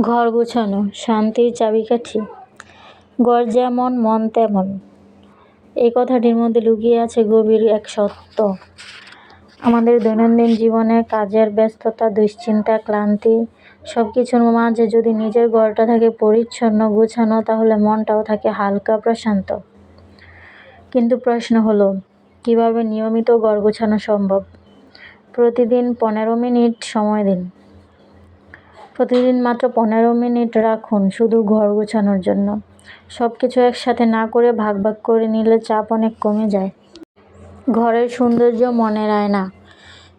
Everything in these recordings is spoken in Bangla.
ঘর গোছানো, শান্তির চাবিকাঠি। ঘর যেমন মন তেমন। এই কথাটির মধ্যে লুকিয়ে আছে গভীর এক সত্য। আমাদের দৈনন্দিন জীবনে কাজের ব্যস্ততা, দুশ্চিন্তা, ক্লান্তি সব কিছুর মাঝে যদি নিজের ঘরটা থাকে পরিচ্ছন্ন, গোছানো, তাহলে মনটাও থাকে হালকা, প্রশান্ত। কিন্তু প্রশ্ন হলো, কীভাবে নিয়মিত ঘর গোছানো সম্ভব? প্রতিদিন পনেরো মিনিট সময় দিন। প্রতিদিন মাত্র পনেরো মিনিট রাখুন শুধু ঘর গোছানোর জন্য। সব কিছু একসাথে না করে ভাগ ভাগ করে নিলে চাপ অনেক কমে যায়। ঘরের সৌন্দর্য মনের আয়না।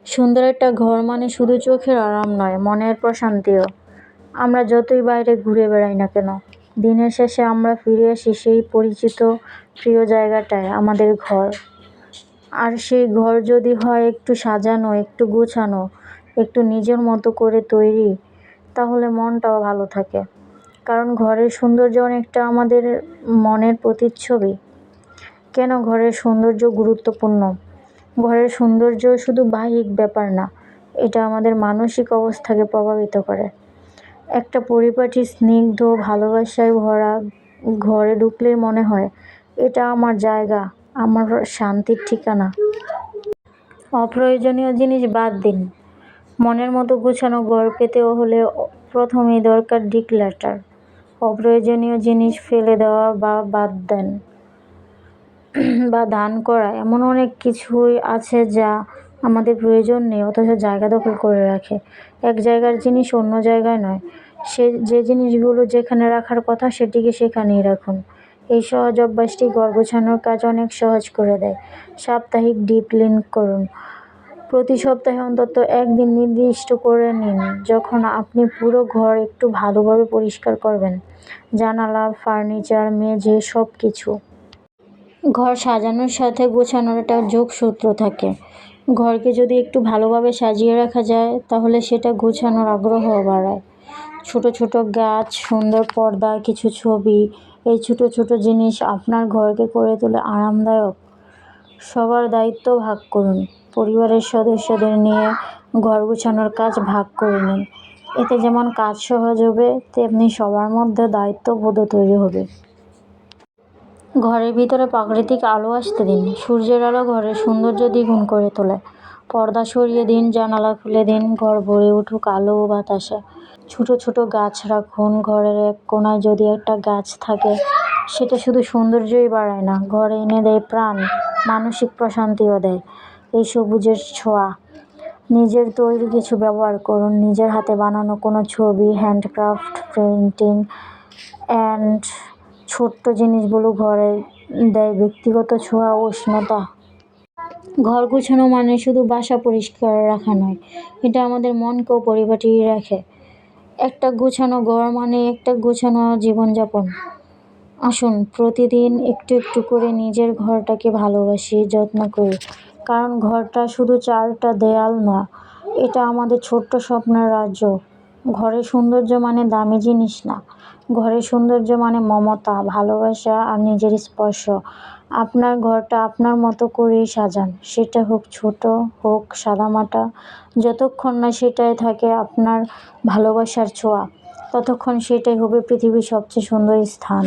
সুন্দর একটা ঘর মানে শুধু চোখের আরাম নয়, মনের প্রশান্তিও। আমরা যতই বাইরে ঘুরে বেড়াই না কেন, দিনের শেষে আমরা ফিরে আসি সেই পরিচিত, প্রিয় জায়গাটায়, আমাদের ঘর। আর সেই ঘর যদি হয় একটু সাজানো, একটু গোছানো, একটু নিজের মতো করে তৈরি তাহলে মনটাও ভালো থাকে। কারণ ঘরের সৌন্দর্য অনেকটা আমাদের মনের প্রতিচ্ছবি। কেন ঘরের সৌন্দর্য গুরুত্বপূর্ণ? ঘরের সৌন্দর্য শুধু বাহ্যিক ব্যাপার না, এটা আমাদের মানসিক অবস্থাকে প্রভাবিত করে। একটা পরিপাটি, স্নিগ্ধ, ভালোবাসায় ভরা ঘরে ঢুকলেই মনে হয়, এটা আমার জায়গা, আমার শান্তির ঠিকানা। অপ্রয়োজনীয় জিনিস বাদ দিন। মনের মতো গোছানো ঘর পেতেও হলে প্রথমেই দরকার ডিক্লাটার অপ্রয়োজনীয় জিনিস ফেলে দেওয়া বা বাদ দেন, বা দান করা, এমন অনেক কিছুই আছে যা আমাদের প্রয়োজন নেই, অথচ জায়গা দখল করে রাখে। এক জায়গার জিনিস অন্য জায়গায় নয়। সে, যে জিনিসগুলো যেখানে রাখার কথা সেটিকে সেখানেই রাখুন। এই সহজ অভ্যাসটি ঘর গোছানোর কাজ অনেক সহজ করে দেয়। সাপ্তাহিক ডিপ ক্লিন করুন। প্রতি সপ্তাহে অন্তত একদিন নির্দিষ্ট করে নিন, যখন আপনি পুরো ঘর একটু ভালোভাবে পরিষ্কার করবেন। জানালা, ফার্নিচার মেঝে সব কিছু। ঘর সাজানোর সাথে গোছানোর একটা যোগসূত্র থাকে। ঘরকে যদি একটু ভালোভাবে সাজিয়ে রাখা যায়, তাহলে সেটা গোছানোর আগ্রহ বাড়ায়। ছোট ছোট গাছ, সুন্দর পর্দা, কিছু ছবি, এই ছোট ছোট জিনিস আপনার ঘরকে করে তোলে আরামদায়ক। সবার দায়িত্ব ভাগ করুন। পরিবারের সদস্যদের নিয়ে ঘর গোছানোর কাজ ভাগ করে নিন। এতে যেমন কাজ সহজ হবে, তেমনি সবার মধ্যে দায়িত্ববোধও তৈরি হবে। ঘরের ভিতরে প্রাকৃতিক আলো আসতে দিন। সূর্যের আলো ঘরের সৌন্দর্য দ্বিগুণ করে তোলে। পর্দা সরিয়ে দিন, জানালা খুলে দিন, ঘর ভরে উঠুক আলো ও বাতাসে। ছোট ছোট গাছ রাখুন। ঘরের এক কোনায় যদি একটা গাছ থাকে, সেটা শুধু সৌন্দর্যই বাড়ায় না, ঘরে এনে দেয় প্রাণ। মানসিক প্রশান্তিও দেয়। এই সবুজের ছোঁয়া। নিজের তৈরি কিছু ব্যবহার করুন। নিজের হাতে বানানো কোনো ছবি হ্যান্ডক্রাফট পেন্টিং অ্যান্ড ছোট্ট জিনিসগুলো ঘরে দেয়। ব্যক্তিগত ছোঁয়া, উষ্ণতা। ঘর গুছানো মানে শুধু বাসা পরিষ্কার রাখা নয়, এটা আমাদের মনকেও পরিপাটি রাখে। একটা গুছানো ঘর মানে একটা গুছানো জীবনযাপন। আসুন, প্রতিদিন একটু একটু করে নিজের ঘরটাকে ভালোবাসি, যত্ন করি। কারণ ঘরটা শুধু চারটা দেয়াল না, এটা আমাদের ছোট্ট স্বপ্নের রাজ্য। ঘরের সৌন্দর্য মানে দামি জিনিস না। ঘরের সৌন্দর্য মানে মমতা, ভালোবাসা আর নিজের স্পর্শ। আপনার ঘরটা আপনার মতো করেই সাজান। সেটা হোক ছোট হোক সাদামাটা, যতক্ষণ না সেটাই থাকে আপনার ভালোবাসার ছোঁয়া, ততক্ষণ সেটাই হবে পৃথিবীর সবচেয়ে সুন্দর স্থান।